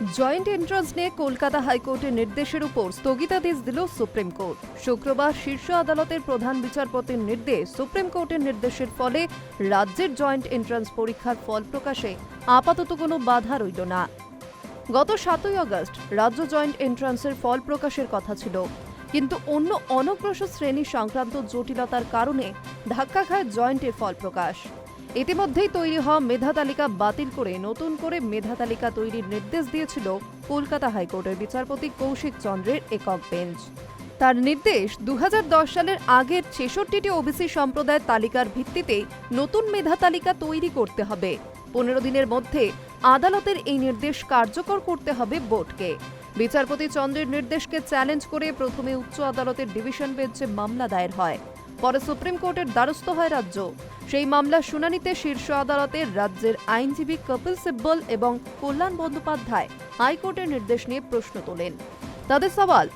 Joint entrance নিয়ে কলকাতা হাইকোর্টের নির্দেশের উপর স্থগিতাদেশ দিল সুপ্রিম কোর্ট। শুক্রবার শীর্ষ আদালতের প্রধান বিচারপতির নির্দেশ সুপ্রিম কোর্টের নির্দেশের ফলে রাজ্যের জয়েন্ট এন্ট্রান্স পরীক্ষার ফল প্রকাশে আপাতত কোনো বাধা রইল না। গত সাতই আগস্ট রাজ্য জয়েন্ট এন্ট্রান্সের ফল প্রকাশের কথা ছিল। কিন্তু অন্য অনগ্রসর শ্রেণি সংক্রান্ত জটিলতার কারণে ধাক্কা খায় জয়েন্টের ফল প্রকাশ। ইতিমধ্যেই তৈরি হওয়া মেধা তালিকা বাতিল করে নতুন করে মেধা তালিকা তৈরির নির্দেশ দিয়েছিল কলকাতা হাইকোর্টের বিচারপতি কৌশিক চন্দ্রের একক বেঞ্চ। তার নির্দেশ দু হাজার দশ সালের আগের ছেষট্টিটি ওবিসি সম্প্রদায়ের তালিকার ভিত্তিতে নতুন মেধা তালিকা তৈরি করতে হবে। পনেরো দিনের মধ্যে আদালতের এই নির্দেশ কার্যকর করতে হবে বোর্ডকে। বিচারপতি চন্দ্রের নির্দেশকে চ্যালেঞ্জ করে প্রথমে উচ্চ আদালতের ডিভিশন বেঞ্চে মামলা দায়ের হয়। পরে সুপ্রিম কোর্টের দ্বারস্থ হয় রাজ্য। সেই মামলার শুনানিতে শীর্ষ আদালতের রাজ্যের আইনজীবী কপিল সিব্বল এবং কল্যাণ বন্দ্যোপাধ্যায় হাইকোর্টের নির্দেশ নিয়ে প্রশ্ন তোলেন। তাদের সওয়াল,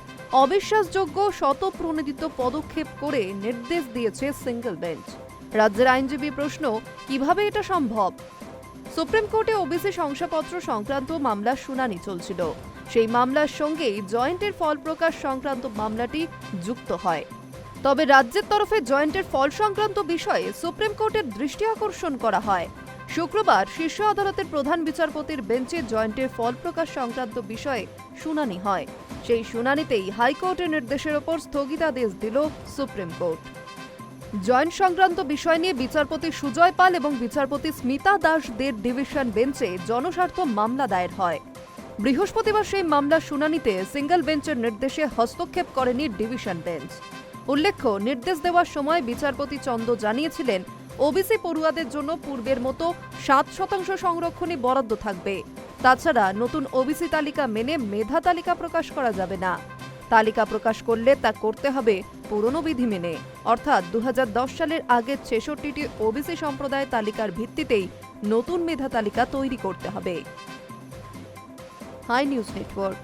অবিশ্বাসযোগ্য শতপ্রণোদিত পদক্ষেপ করে নির্দেশ দিয়েছে সিঙ্গেল বেঞ্চ। রাজ্যের আইনজীবী প্রশ্ন, কীভাবে এটা সম্ভব? সুপ্রিম কোর্টে ওবিসি শংসাপত্র সংক্রান্ত মামলার শুনানি চলছিল। সেই মামলার সঙ্গেই জয়েন্টের ফল প্রকাশ সংক্রান্ত মামলাটি যুক্ত হয়। তবে রাজ্যের তরফে জয়েন্টের ফল সংক্রান্ত বিষয়ে সুপ্রিম কোর্টের দৃষ্টি আকর্ষণ করা হয়। শুক্রবার শীর্ষ আদালতের প্রধান বিচারপতির বেঞ্চে জয়েন্টের ফল প্রকাশ সংক্রান্ত বিষয়ে শুনানি হয়। সেই শুনানিতেই হাইকোর্টের নির্দেশের ওপর স্থগিতাদেশ দিল সুপ্রিম কোর্ট। জয়েন্ট সংক্রান্ত বিষয় নিয়ে বিচারপতি সুজয় পাল এবং বিচারপতি স্মিতা দাস দের ডিভিশন বেঞ্চে জনস্বার্থ মামলা দায়ের হয়। বৃহস্পতিবার সেই মামলার শুনানিতে সিঙ্গেল বেঞ্চের নির্দেশে হস্তক্ষেপ করেনি ডিভিশন বেঞ্চ। উল্লেখ্য, নির্দেশ দেওয়ার সময় বিচারপতি চন্দ জানিয়েছিলেন, ওবিসি পড়ুয়াদের জন্য পূর্বের মতো সাত শতাংশ সংরক্ষণই বরাদ্দ থাকবে। তাছাড়া নতুন ওবিসি তালিকা মেনে মেধা তালিকা প্রকাশ করা যাবে না। তালিকা প্রকাশ করলে তা করতে হবে পুরনো বিধি মেনে। অর্থাৎ দু হাজার দশ সালের আগের ছেষট্টিটি ওবিসি সম্প্রদায় তালিকার ভিত্তিতেই নতুন মেধা তালিকা তৈরি করতে হবে। Hi news network.